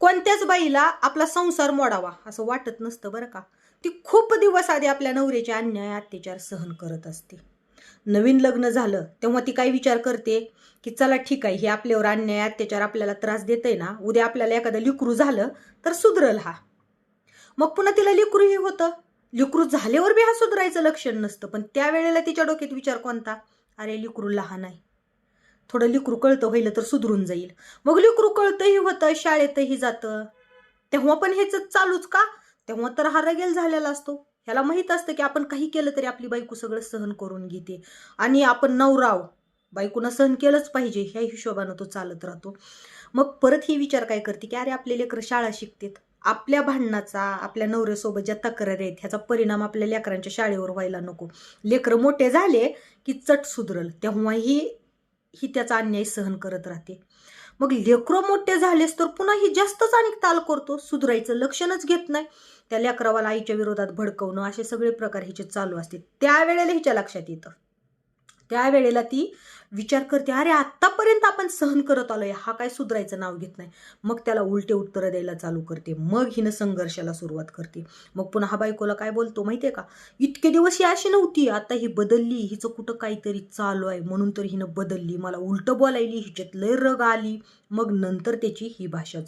कोणत्याच बाईला आपला संसार मोडावा असं वाटत नसतं बरं का. ती खूप दिवस आधी आपल्या नवऱ्याचे अन्याय अत्याचार सहन करत असते. नवीन लग्न झालं तेव्हा ती काय विचार करते? की चला ठीक आहे हे आपल्यावर अन्याय अत्याचार आपल्याला त्रास देतंय ना उद्या आपल्याला एखादं लिकरू झालं तर सुधरल हा. मग पुन्हा तिला लिकरूही होतं. लिकरू झाल्यावर बी हा सुधरायचं लक्षण नसतं पण त्यावेळेला तिच्या डोक्यात विचार कोणता? अरे लिकरू लहान आहे. थोडं लिकरुकळतं कळतं तर सुधरून जाईल. मग लिकरू कळतंही होतं शाळेतही जातं. तेव्हा पण हेच चालूच का? तेव्हा तर हा रगेल झालेला असतो. ह्याला माहीत असतं की आपण काही केलं तरी आपली बायको सगळं सहन करून घेते. आणि आपण नवराव बायकोनं सहन केलंच पाहिजे ह्या हिशोबानं तो चालत राहतो. मग परत ही विचार काय करते की अरे आपले लेकरं शाळा शिकतात. आपल्या भांडणाचा आपल्या नवऱ्यासोबत ज्या तक्रारी आहेत ह्याचा परिणाम आपल्या लेकरांच्या शाळेवर व्हायला नको. लेकरं मोठे झाले की चट सुधरल. तेव्हाही ही त्याचा अन्याय सहन करत राहते. मग लेकरं मोठे झालेस तर पुन्हा ही जास्तच आणि ताल करतो. सुधरायचं लक्षणच घेत नाही. त्या लेकरावाला आईच्या विरोधात भडकवणं असे सगळे प्रकार हिचे चालू असते. त्यावेळेला हिच्या लक्षात येतं. त्यावेळेला ती विचार करते अरे आत्तापर्यंत आपण सहन करत आलोय हा काय सुधरायचं नाव घेत नाही. मग त्याला उलटे उत्तरं द्यायला चालू करते. मग हिनं संघर्षाला सुरुवात करते. मग पुन्हा हा बायकोला काय बोलतो माहितीये का? इतके दिवस ही अशी नव्हती आता ही बदलली हिचं कुठं काहीतरी चालू आहे म्हणून तर हिनं बदलली मला उलटं बोलायली हिच्यात लय रग आली. मग नंतर त्याची ही भाषा